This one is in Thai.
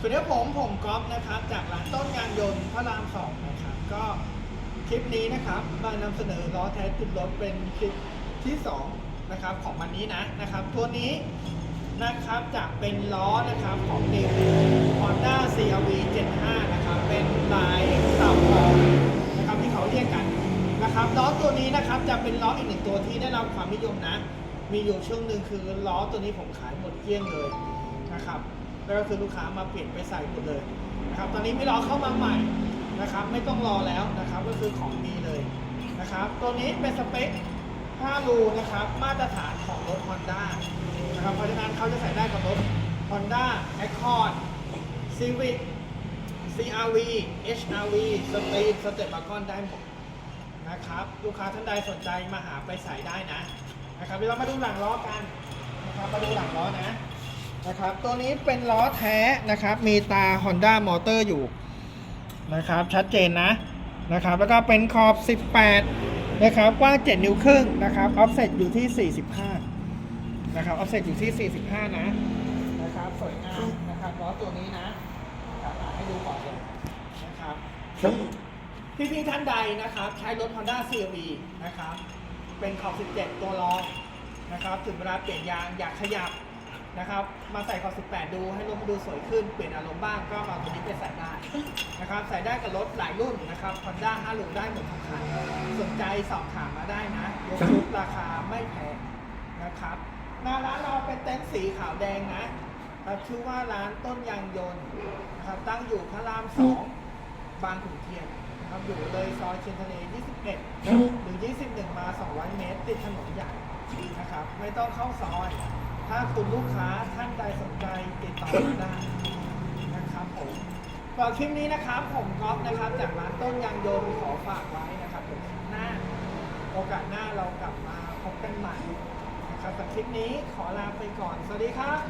สวัสดีครับผม ผมก๊อฟนะครับ จากร้านต้นยางยนต์พระรามสองนะครับ ก็คลิปนี้นะครับมานำเสนอล้อแท้ติดรถเป็นคลิปที่สองนะครับของวันนี้นะนะครับ ตัวนี้นะครับจะเป็นล้อนะครับของ New Honda CRV 75นะครับเป็นลายเต่าทองนะครับที่เขาเรียกกันนะครับล้อตัวนี้นะครับจะเป็นล้ออีกหนึ่งตัวที่ได้รับความนิยมนะ มีอยู่ช่วงหนึ่งคือล้อตัวนี้ผมขายหมดเกลี้ยงเลยนะครับ แล้วก็คือลูกค้ามาเปลี่ยนไปใส่หมดเลยนะครับตอนนี้มีล้อเข้ามาใหม่นะครับไม่ต้องรอแล้วนะครับก็คือของดีเลยนะครับตัวนี้เป็นสเปค5รูนะครับมาตรฐานของรถ Honda นะครับเพราะฉะนั้นเขาจะใส่ได้กับรถ Honda Accord Civic CRV HRV Stream Step Wagon ได้หมดนะครับลูกค้าท่านใดสนใจมาหาไปใส่ได้นะนะครับเดี๋ยวเรามาดูหลังล้อกันนะครับมาดูหลังล้อนะ นะครับ ตัวนี้เป็นล้อแท้นะครับ มีตา Honda Motor อยู่นะครับ ชัดเจนนะนะครับ แล้วก็เป็นขอบ 18 นะครับ กว้าง7 นิ้วครึ่งนะครับออฟเซ็ตอยู่ที่ 45 นะครับออฟเซ็ตอยู่ที่ 45 นะนะครับสวยงามนะครับล้อตัวนี้นะให้ดูก่อนเลยนะครับพี่พี่ๆท่านใดนะครับ ใช้รถ Honda CRV นะครับ เป็นขอบ 17 ตัวรอนะครับถึงเวลาเปลี่ยนยางอยากขยับ นะครับ มาใส่ขอบ 18 ดูให้รถมันดูสวยขึ้น เปลี่ยนอารมณ์บ้างก็เอาตัวนี้ไปใส่ได้นะครับ ใส่ได้กับรถหลายรุ่นนะครับ Honda 5ลูกได้หมดทุกคันสนใจสอบถามมาได้นะยกชุดราคาไม่แพงนะครับ หน้าร้านเราเป็นเต็นท์สีขาวแดงนะครับชื่อว่าร้านต้นยางยนต์นะครับตั้งอยู่พระรามสองบางขุนเทียนนะครับอยู่เลยซอยเชียนทะเล 21 หรือ 21 มา 200 เมตร ติดถนนใหญ่นะครับ ไม่ต้องเข้าซอย ถ้าคุณลูกค้าท่านใดสนใจติดต่อมาได้นะครับผมก่อนคลิปนี้นะครับผมก๊อฟนะครับ จากร้านต้นยางยนต์ขอฝากไว้นะครับผมหน้าโอกาสหน้าเรากลับมาพบกันใหม่นะครับแต่คลิปนี้ขอลาไปก่อน สวัสดีครับ